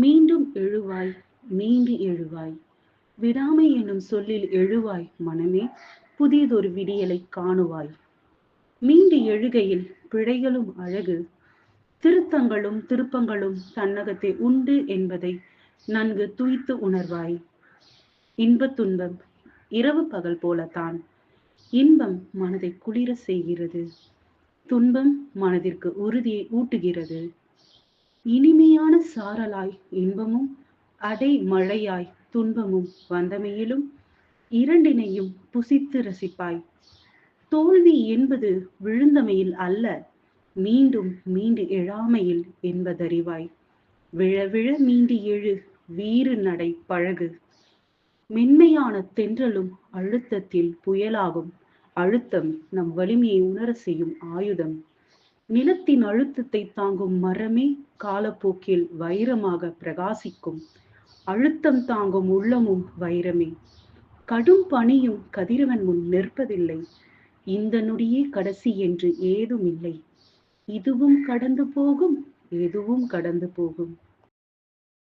மீண்டும் எழுவாய் மீண்டு எழுவாய். விடாமை என்னும் சொல்லில் எழுவாய் மனமே புதியதொரு விடியலை காணுவாய். மீண்டு எழுகையில் பிழைகளும் அழகு திருத்தங்களும் திருப்பங்களும் தன்னகத்தை உண்டு என்பதை நன்கு துய்த்து உணர்வாய். இன்பத் துன்பம் இரவு பகல் போலத்தான். இன்பம் மனதை குளிர செய்கிறது. துன்பம் மனதிற்கு உறுதியை ஊட்டுகிறது. இனிமையான சாரலாய் இன்பமும் அடை மழையாய் துன்பமும் வந்தமையிலும் இரண்டினையும் புசித்து ரசிப்பாய். தோல்வி என்பது விழுந்தமையில் அல்ல மீண்டும் மீண்டு எழாமையில் என்பதறிவாய். விழ விழ மீண்டு எழு வீறு நடை பழகு. மென்மையான தென்றலும் அழுத்தத்தில் புயலாகும் அழுத்தம் நம் வலிமையை உணர செய்யும் ஆயுதம். நிலத்தின் அழுத்தத்தை தாங்கும் மரமே காலப்போக்கில் வைரமாக பிரகாசிக்கும். அழுத்தம் தாங்கும் உள்ளமும் வைரமே. கடும் பணியும் கதிரவன் முன் நிற்பதில்லை. இந்த நொடியே கடைசி என்று ஏதும் இல்லை இதுவும் கடந்து போகும் எதுவும் கடந்து போகும்.